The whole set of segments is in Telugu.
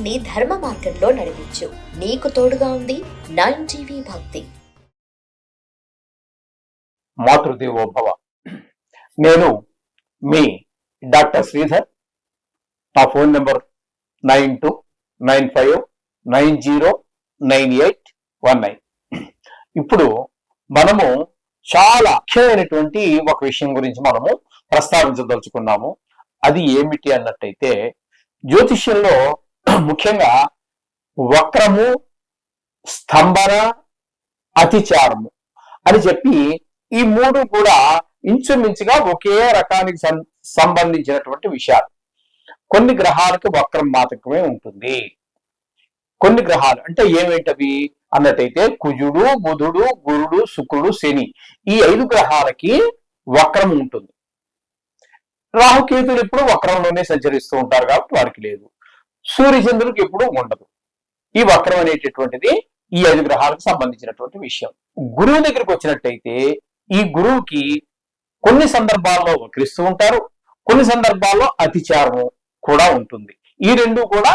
జీవితాన్ని ధర్మ మార్గంలో నడిపించు. నీకు తోడుగా ఉంది నైన్ టీవీ భక్తి. మాతృదేవోభవ. నేను మీ డాక్టర్ శ్రీధర్. నా phone number nine two nine five nine zero nine eight one nine. ఇప్పుడు మనము చాలా ముఖ్యమైనటువంటి ఒక విషయం గురించి మనము ప్రస్తావించదలుచుకున్నాము. అది ఏమిటి అన్నట్టయితే జ్యోతిష్యంలో ముఖ్యంగా వక్రము స్తంభన అతిచారము అని చెప్పి ఈ మూడు కూడా ఇంచుమించుగా ఒకే రకానికి సం- సంబంధించినటువంటి విషయాలు. కొన్ని గ్రహాలకు వక్రం మాత్రమే ఉంటుంది. కొన్ని గ్రహాలు అంటే ఏమేంటవి? అన్నట్టయితే కుజుడు బుధుడు గురుడు శుక్రుడు శని ఈ ఐదు గ్రహాలకి వక్రం ఉంటుంది. రాహుకేతులు ఎప్పుడు వక్రంలోనే సంచరిస్తూ ఉంటారు కాబట్టి వాడికి లేదు. సూర్యచంద్రుడికి ఎప్పుడు ఉండదు. ఈ వక్రం అనేటటువంటిది ఈ ఐదు గ్రహాలకు సంబంధించినటువంటి విషయం. గురువు దగ్గరికి వచ్చినట్టయితే ఈ గురువుకి కొన్ని సందర్భాల్లో వక్రిస్తూ ఉంటారు కొన్ని సందర్భాల్లో అతిచారము కూడా ఉంటుంది. ఈ రెండు కూడా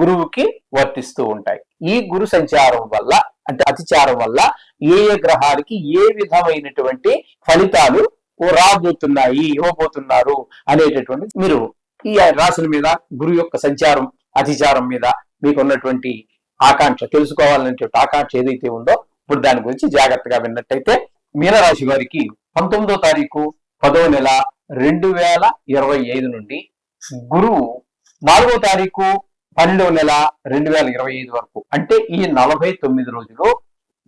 గురువుకి వర్తిస్తూ ఉంటాయి. ఈ గురు సంచారం వల్ల అంటే అతిచారం వల్ల ఏ ఏ గ్రహాలకి ఏ విధమైనటువంటి ఫలితాలు రాబోతున్నాయి ఇవ్వబోతున్నారు అనేటటువంటి మీరు ఈ రాశుల మీద గురువు యొక్క సంచారం అతిచారం మీద మీకున్నటువంటి ఆకాంక్ష తెలుసుకోవాలనేటువంటి ఆకాంక్ష ఏదైతే ఉందో ఇప్పుడు దాని గురించి జాగ్రత్తగా విన్నట్టయితే మీనరాశి వారికి పంతొమ్మిదో తారీఖు పదో నెల రెండు వేల ఇరవై ఐదు నుండి గురువు నాలుగో తారీఖు పన్నెండవ నెల రెండు వేల ఇరవై ఐదు వరకు అంటే ఈ నలభై తొమ్మిది రోజులు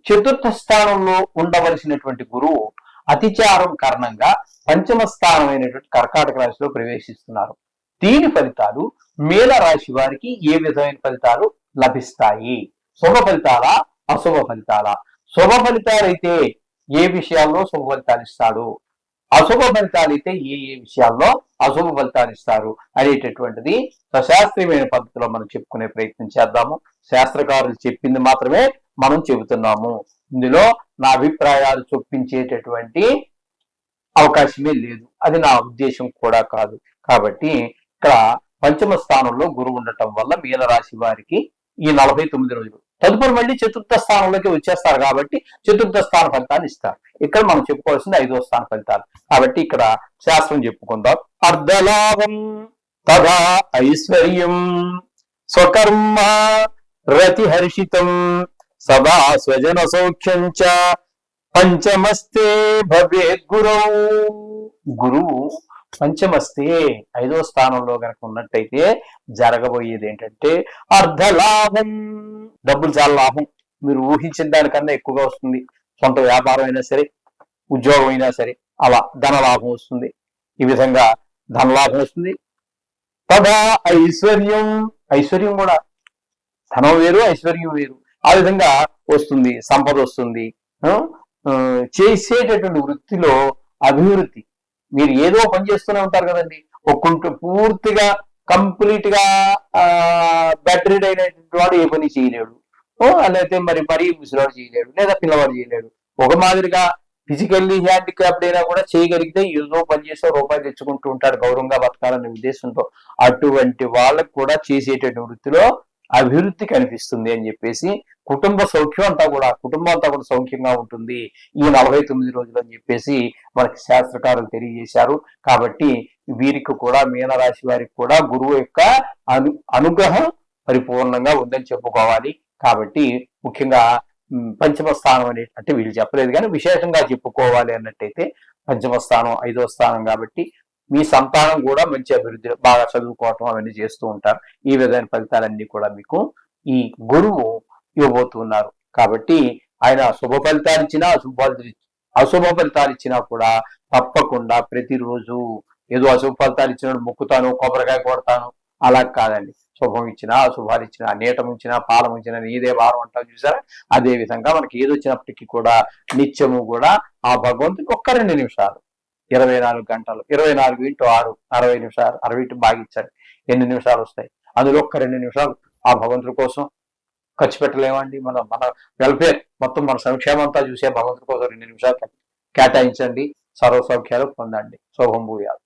చతుర్థ స్థానంలో ఉండవలసినటువంటి గురువు అతిచారం కారణంగా పంచమ స్థానమైనటువంటి కర్కాటక రాశిలో ప్రవేశిస్తున్నారు. దీని ఫలితాలు మేల రాశి వారికి ఏ విధమైన ఫలితాలు లభిస్తాయి? శుభ ఫలితాలా? అశుభ ఫలితాలా? శుభ ఫలితాలైతే ఏ విషయాల్లో శుభ ఫలితాలు ఇస్తాడు అశుభ ఫలితాలు అయితే ఏ ఏ విషయాల్లో అశుభ ఫలితాలు ఇస్తారు అనేటటువంటిది సశాస్త్రీయమైన పద్ధతిలో మనం చెప్పుకునే ప్రయత్నం చేద్దాము. శాస్త్రకారులు చెప్పింది మాత్రమే మనం చెబుతున్నాము. ఇందులో నా అభిప్రాయాలు చొప్పించేటటువంటి అవకాశమే లేదు. అది నా ఉద్దేశం కూడా కాదు. కాబట్టి ఇక్కడ పంచమ స్థానంలో గురువు ఉండటం వల్ల మీనరాశి వారికి ఈ నలభై తొమ్మిది రోజులు. తదుపరి మళ్ళీ చతుర్థ స్థానంలోకి వచ్చేస్తారు కాబట్టి చతుర్థ స్థాన ఫలితాలు ఇస్తారు. ఇక్కడ మనం చెప్పుకోవాల్సింది ఐదో స్థాన ఫలితాలు. కాబట్టి ఇక్కడ శాస్త్రం చెప్పుకుందాం. అర్ధలాభం తదా ఐశ్వర్యం స్వకర్మ రతిహర్షితం సదా స్వజన సౌఖ్యం చ పంచమస్తే భవే గురౌ గురువు పంచమస్తే ఐదో స్థానంలో గనక ఉన్నట్టయితే జరగబోయేది ఏంటంటే అర్ధలాభం. డబ్బులు చాలా లాభం. మీరు ఊహించిన దానికన్నా ఎక్కువగా వస్తుంది. సొంత వ్యాపారం అయినా సరే ఉద్యోగం అయినా సరే అలా ధన లాభం వస్తుంది. ఈ విధంగా ధన లాభం వస్తుంది. తదా ఐశ్వర్యం. ఐశ్వర్యం కూడా ధనం వేరు ఐశ్వర్యం వేరు. ఆ విధంగా వస్తుంది సంపద వస్తుంది. చేసేటటువంటి వృత్తిలో అభివృద్ధి. మీరు ఏదో పని చేస్తూనే ఉంటారు కదండి. ఒక్కంటూ పూర్తిగా కంప్లీట్గా బెడ్ అయినటువంటి వాడు ఏ పని చేయలేడు. ఓ, లేకపోతే మరి మరీ ముసలివాడు చేయలేడు లేదా పిల్లవాడు చేయలేడు. ఒక మాదిరిగా ఫిజికల్లీ హ్యాండిక్యాప్డ్ అయినా కూడా చేయగలిగితే ఏదో పని చేస్తే రూపాయలు తెచ్చుకుంటూ ఉంటాడు గౌరవంగా బతకాలనే ఉద్దేశంతో. అటువంటి వాళ్ళకు కూడా చేసేటటువంటి వృత్తిలో అభివృద్ధి కనిపిస్తుంది అని చెప్పేసి కుటుంబ సౌఖ్యం అంతా కూడా కుటుంబం అంతా కూడా సౌఖ్యంగా ఉంటుంది ఈ నలభై తొమ్మిది రోజులు అని చెప్పేసి మనకి శాస్త్రకారులు తెలియజేశారు. కాబట్టి వీరికి కూడా మీనరాశి వారికి కూడా గురువు యొక్క అను అనుగ్రహం పరిపూర్ణంగా ఉందని చెప్పుకోవాలి. కాబట్టి ముఖ్యంగా పంచమ స్థానం అనే అంటే వీళ్ళు చెప్పలేదు కానీ విశేషంగా చెప్పుకోవాలి అన్నట్టయితే పంచమ స్థానం ఐదో స్థానం కాబట్టి మీ సంతానం కూడా మంచి అభివృద్ధి బాగా చదువుకోవటం అవన్నీ చేస్తూ ఉంటారు. ఈ విధమైన ఫలితాలన్నీ కూడా మీకు ఈ గురువు ఇవ్వబోతున్నారు. కాబట్టి ఆయన శుభ ఫలితాలు ఇచ్చినా అశుభ అశుభ ఫలితాలు ఇచ్చినా కూడా తప్పకుండా ప్రతిరోజు ఏదో అశుభ ఫలితాలు ఇచ్చినప్పుడు మొక్కుతాను కొబ్బరికాయ కొడతాను. అలా కాదండి. శుభం ఇచ్చినా అశుభాలు ఇచ్చినా నీటం ఇచ్చినా పాలం ఇచ్చినా నీదే వారం అంటాం చూసారా? అదే విధంగా మనకి ఏది వచ్చినప్పటికీ కూడా నిత్యము కూడా ఆ భగవంతుడికి ఒక్క రెండు నిమిషాలు. ఇరవై నాలుగు గంటలు ఇరవై నాలుగు ఇంటూ ఆరు అరవై నిమిషాలు అరవై ఇంటూ బాగించండి ఎన్ని నిమిషాలు వస్తాయి? అందులో ఒక్క రెండు నిమిషాలు ఆ భగవంతుడి కోసం ఖర్చు పెట్టలేమండి. మన మన వెల్ఫేర్ మొత్తం మన సంక్షేమం అంతా చూసే భగవంతుడి కోసం రెండు నిమిషాలు కేటాయించండి. సర్వ సౌఖ్యాలు పొందండి. శుభం భూయాలు